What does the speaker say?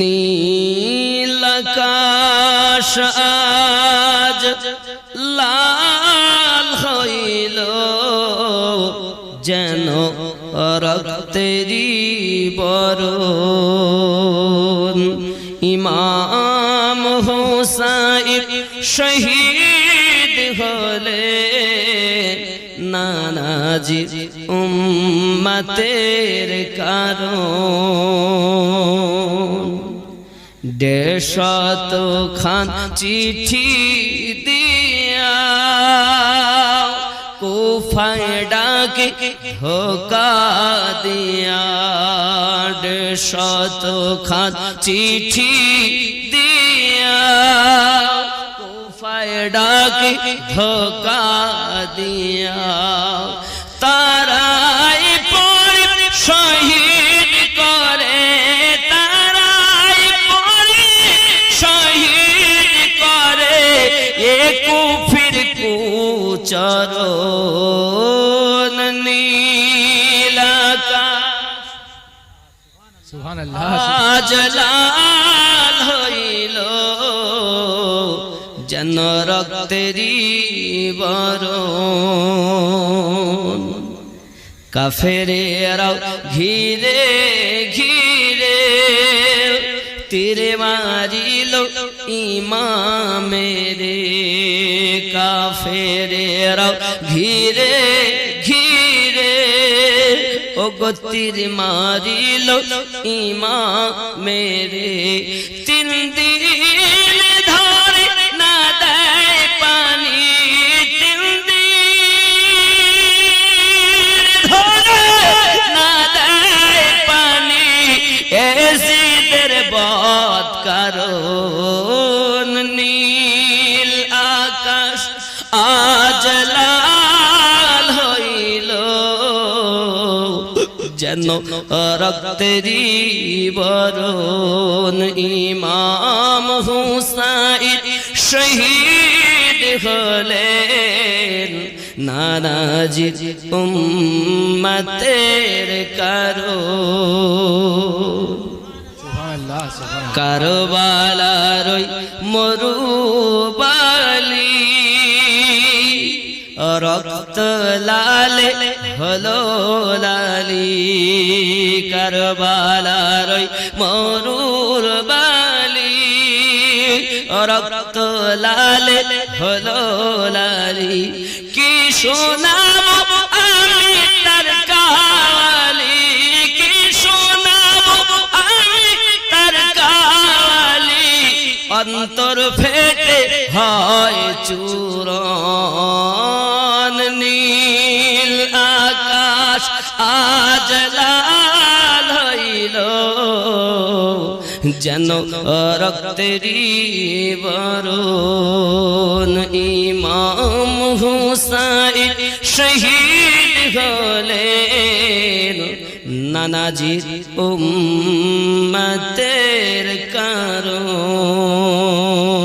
নীলাকাশ আজ লাল হইল যেন রক্তেরি বরণ। ইমাম হোসাইন শহীদ হলে নানাজি উম্মতের কারণ। দেশত খান চিঠি দিয়া কুফায় ডাকে দিয়া। দেশত খান চিঠি দিয়া কুফায় ডাকে ধোকা দিয়া। কুচরণ নীলাকাশ সুবহানাল্লাহ হইল যেন রক্তেরি বরণ কাফেরেরাও ঘিরে ঘিরে তীরে মারিল ইমামেরে কাফেরেরাও ঘিরে ঘিরে। ও গতির মারিল ইমা মেরে। তিন দিন ধরে না দেয় পানি। তিন দিন ধরে না দেয় পানি। এসিদের বদ কারণ যেন রক্তেরি বরণ ইমাম হুসাইন শহীদ হলেন। নানাজি উম্মতের কারও কারবালার মরুবালি। রক্ত লালে হলো লালি। কারবালার ওই মরুর বালি। রক্ত লালে হলো লালি। কি শোনাব আমি তার কালি? কি শোনাব আমি তার কালি? অন্তর ফেটে হয় চূরণ নীল আকাশ। আজ যেন রক্তেরি বরণ। ইমাম হুসাইন শহীদ হলেন। নানাজি উম্মতের কারণ।